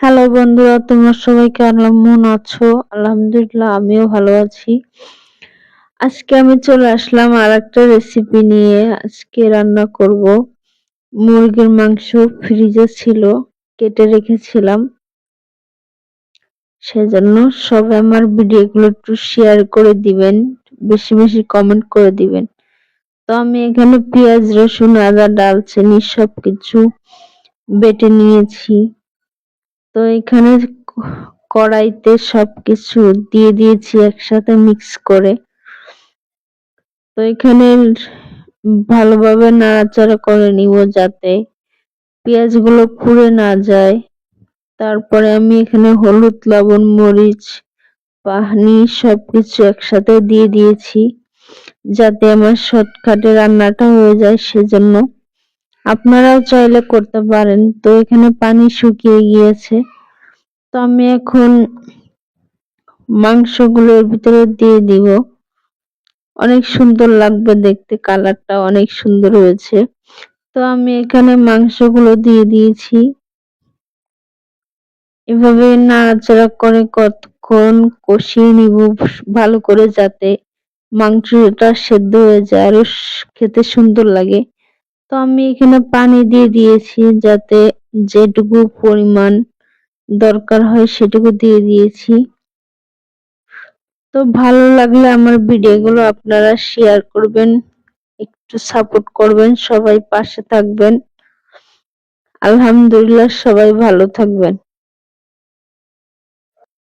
Hello বন্ধুরা, তোমরা সবাই কেমন আছো? আলহামদুলিল্লাহ, আমিও ভালো আছি। আজকে আমি চলে আসলাম আর একটা রেসিপি নিয়ে। আজকে রান্না করব। মুরগির মাংস ফ্রিজে ছিল, কেটে রেখেছিলাম। সেজন্য সবাই আমার ভিডিওগুলো একটু শেয়ার করে দিবেন, বেশি বেশি কমেন্ট করে দিবেন। তো আমি এখানে পেঁয়াজ, রসুন, আদা, ডালচিনি সবকিছু বেটে নিয়েছি। তো এখানে কড়াইতে সবকিছু দিয়ে দিয়েছি একসাথে মিক্স করে। তো এখানে ভালোভাবে নাড়াচাড়া করে নিব যাতে পেঁয়াজগুলো পুড়ে না যায়। তারপরে আমি এখানে হলুদ, লবণ, মরিচ, পানি সবকিছু একসাথে দিয়ে দিয়েছি। যাতে আমার শর্টকাটে রান্নাটা হয়ে যায় সেজন্য। আপনারাও চাইলে করতে পারেন। তো এখানে পানি শুকিয়ে গিয়েছে। তো আমি এখন মাংসগুলোর ভিতরে দিয়ে দিব। অনেক সুন্দর লাগবে দেখতে, কালারটা অনেক সুন্দর হয়েছে। তো আমি এখানে মাংসগুলো দিয়ে দিয়েছি। এভাবে নাড়াচাড়া করে কতক্ষণ কষিয়ে নিব ভালো করে যাতে মাংসটা সেদ্ধ হয়ে যায়। আরও খেতে সুন্দর লাগে। তো আমি এখানে পানি দিয়ে দিয়েছি যাতে যেটুকু পরিমাণ দরকার হয় সেটুকু দিয়ে দিয়েছি। তো ভালো লাগলে আমার ভিডিওগুলো আপনারা শেয়ার করবেন, একটু সাপোর্ট করবেন, সবাই পাশে থাকবেন। আলহামদুলিল্লাহ সবাই ভালো থাকবেন।